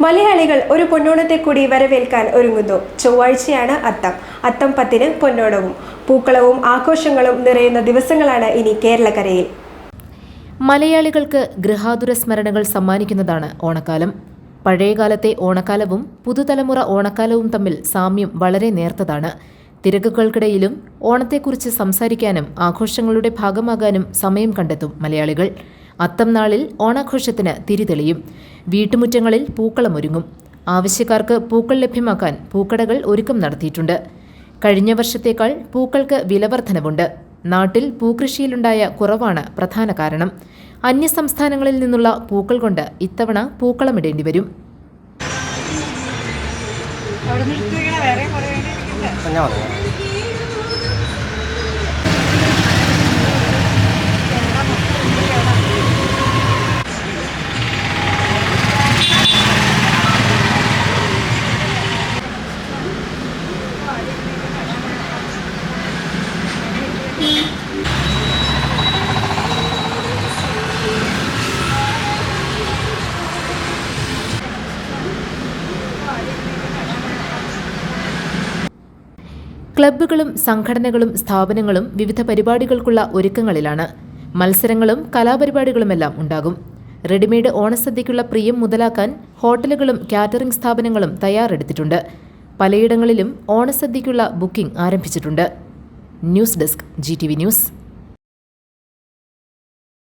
മലയാളികൾ ഒരു പൊന്നോണത്തെ കൂടി വരവേൽക്കാൻ ഒരുങ്ങുന്നു. ചൊവ്വാഴ്ചയാണ് അത്തം. അത്തം പത്തിന് പൊന്നോണവും. പൂക്കളവും ആഘോഷങ്ങളും നിറയുന്ന ദിവസങ്ങളാണ് ഇനി കേരളക്കരയിൽ. മലയാളികൾക്ക് ഗൃഹാതുര സ്മരണകൾ സമ്മാനിക്കുന്നതാണ് ഓണക്കാലം. പഴയകാലത്തെ ഓണക്കാലവും പുതുതലമുറ ഓണക്കാലവും തമ്മിൽ സാമ്യം വളരെ നേർത്തതാണ്. തിരക്കുകൾക്കിടയിലും ഓണത്തെക്കുറിച്ച് സംസാരിക്കാനും ആഘോഷങ്ങളുടെ ഭാഗമാകാനും സമയം കണ്ടെത്തും മലയാളികൾ. അത്തം നാളിൽ ഓണാഘോഷത്തിന് തിരിതെളിയും. വീട്ടുമുറ്റങ്ങളിൽ പൂക്കളമൊരുങ്ങും ആവശ്യക്കാർക്ക് പൂക്കൾ ലഭ്യമാക്കാൻ പൂക്കടകൾ ഒരുക്കം നടത്തിയിട്ടുണ്ട്. കഴിഞ്ഞ വർഷത്തേക്കാൾ പൂക്കൾക്ക് വിലവർദ്ധനവുണ്ട്. നാട്ടിൽ പൂക്കൃഷിയിലുണ്ടായ കുറവാണ് പ്രധാന കാരണം. അന്യസംസ്ഥാനങ്ങളിൽ നിന്നുള്ള പൂക്കൾ കൊണ്ട് ഇത്തവണ പൂക്കളമിടേണ്ടി വരും. ഞാൻ ക്ലബ്ബുകളും സംഘടനകളും സ്ഥാപനങ്ങളും വിവിധ പരിപാടികൾക്കുള്ള ഒരുക്കങ്ങളിലാണ്. മത്സരങ്ങളും കലാപരിപാടികളുമെല്ലാം ഉണ്ടാകും. റെഡിമെയ്ഡ് ഓണസദ്യയ്ക്കുള്ള പ്രിയം മുതലാക്കാൻ ഹോട്ടലുകളും കാറ്ററിംഗ് സ്ഥാപനങ്ങളും തയ്യാറെടുത്തിട്ടുണ്ട്. പലയിടങ്ങളിലും ഓണസദ്യയ്ക്കുള്ള ബുക്കിംഗ് ആരംഭിച്ചിട്ടുണ്ട്. News desk G news.